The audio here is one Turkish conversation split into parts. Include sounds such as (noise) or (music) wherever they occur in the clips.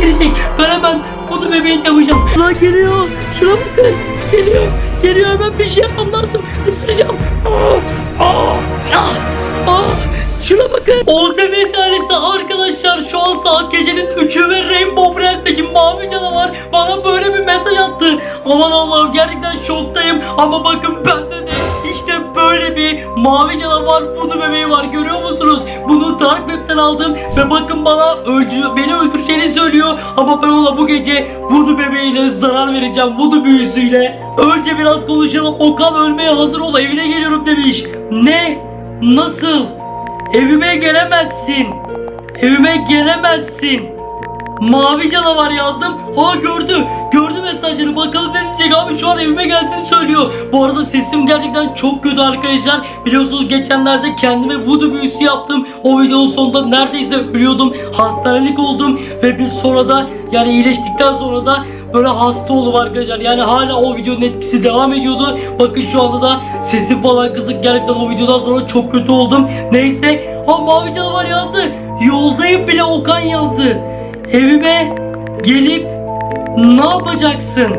girecek. Ben hemen bunu bebeğin yapacağım. Lan geliyor. Şuna bakın. Geliyor. Geliyor hemen bir şey yapmam lazım. Isıracağım. Aa, aa, aa. Şuna bakın. OZB tanesi arkadaşlar şu an saat gecenin 3'ü ve Rainbow Friends'teki mavi canavar bana böyle bir mesaj attı. Aman Allah'ım gerçekten şoktayım ama bakın bende mavi canavar budu bebeği var görüyor musunuz? Bunu Dark Web'ten aldım ve bakın bana öldü, beni öldüreceğini söylüyor ama ben ona bu gece budu bebeğiyle zarar vereceğim budu büyüsüyle. Önce biraz konuşalım Okan ölmeye hazır ol evine geliyorum demiş. Ne? Nasıl? Evime gelemezsin. Evime gelemezsin. Mavi canavar yazdım. Ha gördü. Gördü mesajları. Bakalım ne diyecek abi. Şu an evime geldiğini söylüyor. Bu arada sesim gerçekten çok kötü arkadaşlar. Biliyorsunuz geçenlerde kendime voodoo büyüsü yaptım. O videonun sonunda neredeyse ölüyordum. Hastanelik oldum. Ve bir sonra da yani iyileştikten sonra da böyle hasta oldum arkadaşlar. Yani hala o videonun etkisi devam ediyordu. Bakın şu anda da sesim falan kısık. Gerçekten o videodan sonra çok kötü oldum. Neyse. Ha mavi canavar yazdı. Yoldayım bile Okan yazdı. Evime gelip ne yapacaksın?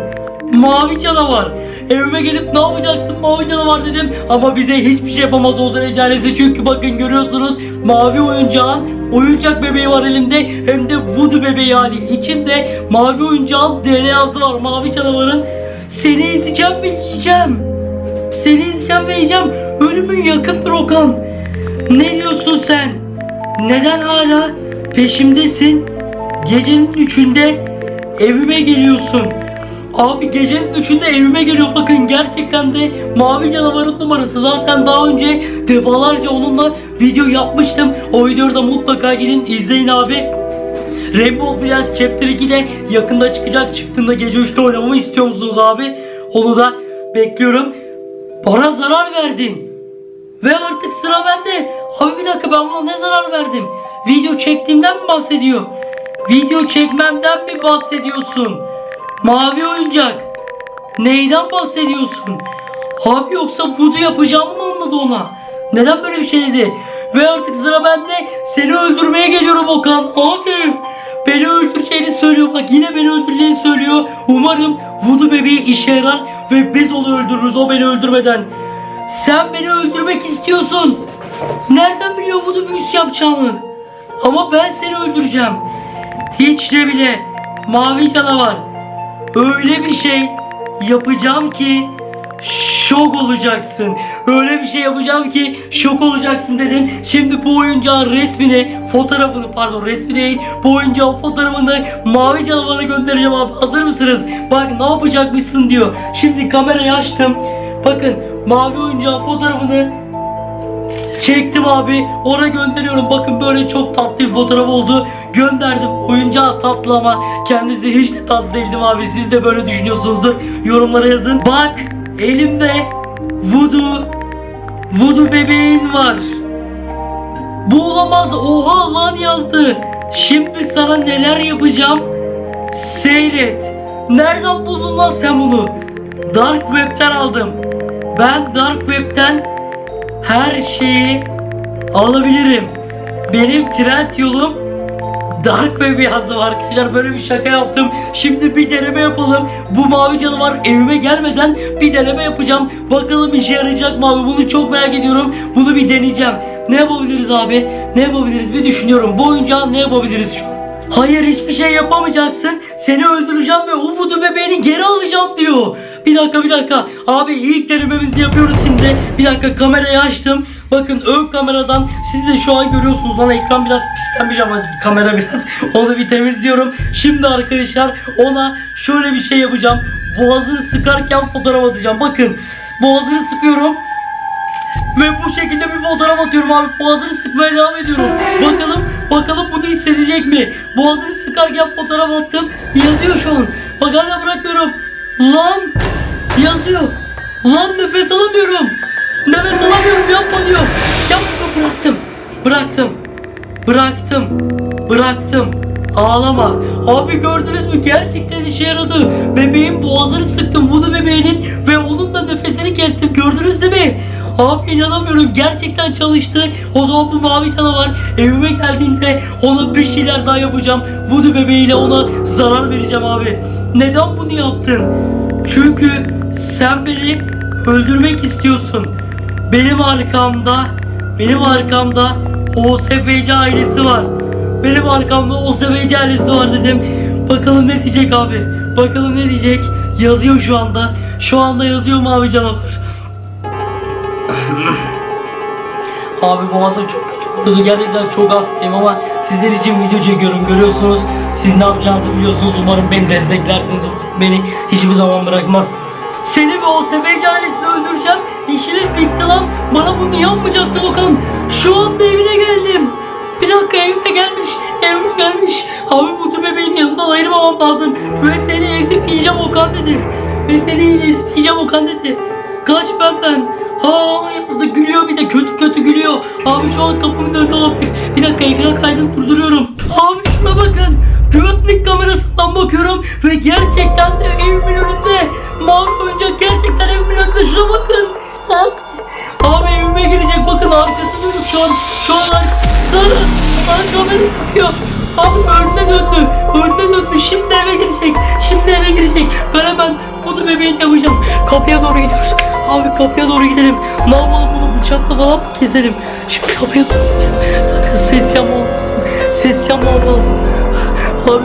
Mavi canavar. Evime gelip ne yapacaksın mavi canavar dedim. Ama bize hiçbir şey yapamaz Ozan Ecanesi. Çünkü bakın görüyorsunuz mavi oyuncağın oyuncak bebeği var elimde. Hem de voodoo bebeği yani. İçinde mavi oyuncağın DNA'sı var. Mavi canavarın. Seni izleyeceğim ve yiyeceğim. Seni izleyeceğim ve yiyeceğim. Ölümün yakındır Okan. Ne diyorsun sen? Neden hala peşimdesin? Gecenin üçünde evime geliyorsun. Abi gecenin üçünde evime geliyor. Bakın gerçekten de mavi canavarın numarası. Zaten daha önce defalarca onunla video yapmıştım. O videoyu da mutlaka gidin izleyin abi. Rainbow Friends Chapter 2 de yakında çıkacak. Çıktığında gece 3'te oynamamı istiyor musunuz abi? Onu da bekliyorum. Bana zarar verdin. Ve artık sıra bende. Abi bir dakika ben buna ne zarar verdim? Video çektiğimden mi bahsediyor? Video çekmemden mi bahsediyorsun? Mavi oyuncak. Neyden bahsediyorsun? Abi yoksa voodoo yapacağımı mı anladı ona? Neden böyle bir şey dedi? Ve artık sıra bende. Seni öldürmeye geliyorum Okan. Abi beni öldüreceğini söylüyor. Bak yine beni öldüreceğini söylüyor. Umarım voodoo bebeği işe yarar ve biz onu öldürürüz o beni öldürmeden. Sen beni öldürmek istiyorsun. Nereden biliyor bunu büyüsü yapacağımı? Ama ben seni öldüreceğim. Hiç de bile mavi canavar. Öyle bir şey yapacağım ki şok olacaksın. Öyle bir şey yapacağım ki şok olacaksın dedim. Şimdi bu oyuncağın resmini, fotoğrafını pardon resmi değil. Bu oyuncağın fotoğrafını mavi canavara göndereceğim abi. Hazır mısınız? Bak ne yapacakmışsın diyor. Şimdi kamerayı açtım. Bakın mavi oyuncağın fotoğrafını Çektim abi. Ona gönderiyorum. Bakın böyle çok tatlı bir fotoğraf oldu. Gönderdim. Oyuncağı tatlı ama kendisi hiç de tatlı değildim abi? Siz de böyle düşünüyorsunuzdur. Yorumlara yazın. Bak elimde voodoo voodoo bebeğin var. Bu olamaz. Oha lan yazdı. Şimdi sana neler yapacağım? Seyret. Nereden buldun lan sen bunu? Dark web'ten aldım. Ben dark web'ten her şeyi alabilirim. Benim trend yolum Dark Web yazdım arkadaşlar böyle bir şaka yaptım. Şimdi bir deneme yapalım. Bu mavi canavar evime gelmeden bir deneme yapacağım. Bakalım işe yarayacak mı abi bunu çok merak ediyorum. Bunu bir deneyeceğim. Ne yapabiliriz abi? Ne yapabiliriz bir düşünüyorum. Bu oyuncağı ne yapabiliriz şu? Hayır hiçbir şey yapamayacaksın. Seni öldüreceğim ve Umut'u bebeğini geri alacağım diyor. Bir dakika bir dakika. Abi ilk denememizi yapıyoruz şimdi. Bir dakika kamerayı açtım. Bakın ön kameradan siz de şu an görüyorsunuz. Lan ekran biraz pislenmiş ama kamera biraz. (laughs) Onu bir temizliyorum. Şimdi arkadaşlar ona şöyle bir şey yapacağım. Boğazını sıkarken fotoğraf atacağım. Bakın boğazını sıkıyorum. Ve bu şekilde bir fotoğraf atıyorum abi. Boğazını sıkmaya devam ediyorum. Bakalım, bakalım bunu hissedecek mi? Boğazını sıkarken fotoğraf attım. Yazıyor şu an. Bak hala bırakmıyorum. Lan! Yazıyor. Lan nefes alamıyorum. Nefes alamıyorum yapma diyor. Yapma bıraktım. Bıraktım. Bıraktım. Bıraktım. Ağlama. Abi gördünüz mü? Gerçekten işe yaradı. Bebeğin boğazını sıktım. Bunu bebeğinin ve onun da nefesini kestim. Gördünüz değil mi? Abi inanamıyorum gerçekten çalıştı. O zaman bu mavi canavar evime geldiğinde ona bir şeyler daha yapacağım. Voodoo bebeğiyle ona zarar vereceğim abi. Neden bunu yaptın? Çünkü sen beni öldürmek istiyorsun. Benim arkamda, benim arkamda o sefeci ailesi var. Benim arkamda o sefeci ailesi var dedim. Bakalım ne diyecek abi. Bakalım ne diyecek. Yazıyor şu anda. Şu anda yazıyor mavi canavar. (laughs) Abi boğazım çok kötü kurudu. Gerçekten çok hastayım ama sizler için video çekiyorum görüyorsunuz. Siz ne yapacağınızı biliyorsunuz. Umarım beni desteklersiniz. Beni hiçbir zaman bırakmazsınız. Seni ve o sefeci ailesini öldüreceğim. İşiniz bitti lan. Bana bunu yapmayacaktı bakalım. Şu anda evine geldim. Bir dakika evime gelmiş. Evime gelmiş. Abi bu bebeğin yanından ayırmamam lazım. Ve seni ezip yiyeceğim Okan dedi. Ve seni ezip yiyeceğim Okan dedi. Kaç benden. Ha yazdı gülüyor bir de kötü kötü gülüyor. Abi şu an kapımın önünde olabilir. Bir dakika ekran kaydını durduruyorum. Abi şuna bakın. Güvenlik kamerasından bakıyorum ve gerçekten de evimin önünde. Mavi oyuncak gerçekten evimin önünde. Şuna bakın. Abi, evime girecek bakın arkası dönük şu an. Şu an arkasında. Bana kamera bakıyor. Abi önüne döndü. Önüne döndü. Şimdi eve girecek. Şimdi eve girecek. Ben hemen bunu bebeğini yapacağım. Kapıya doğru gidiyoruz. Abi kapıya doğru gidelim. Ne bunu bıçakla falan mı keselim? Şimdi kapıya doğru gideceğim. Ses yapmam lazım. Ses yapmam lazım. Abi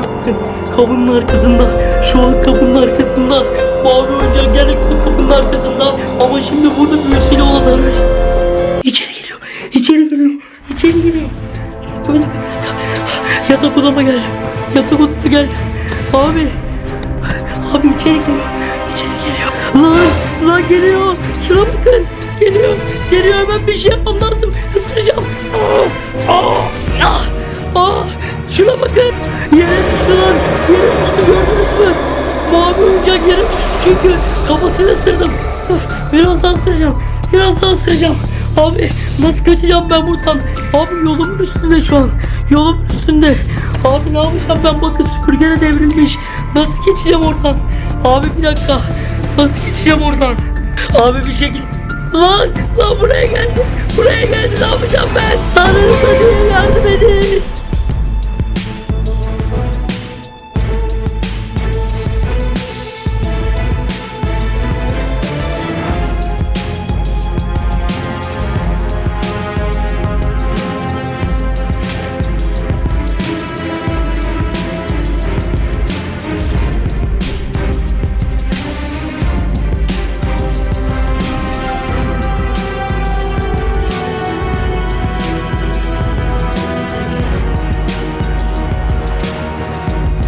kapının arkasında. Şu an kapının arkasında. Mavi oyuncak gerçekten kapının arkasında. Ama şimdi burada büyüsüyle olan arar. İçeri geliyor. İçeri geliyor. İçeri geliyor. Böyle Yatak odama gel. Yatak odama gel. Abi. Abi içeri geliyor. İçeri geliyor. Lan lan geliyor. Şuna bakın. Geliyor. Geliyor hemen bir şey yapmam lazım. Isıracağım. Aa, aa, aa. Şuna bakın. Yere düştü lan. Yere düştü gördünüz mü? Mavi oyuncak yere düştü çünkü kafasını ısırdım. Biraz daha ısıracağım. Biraz daha ısıracağım. Abi nasıl kaçacağım ben buradan? Abi yolumun üstünde şu an. Yolumun üstünde. Abi ne yapacağım ben bakın süpürgene devrilmiş. Nasıl geçeceğim oradan? Abi bir dakika. Nasıl geçeceğim oradan? Abi bir şekilde... Lan! Lan buraya geldi. Buraya geldi ne yapacağım ben? Tanrım hadi yardım edin.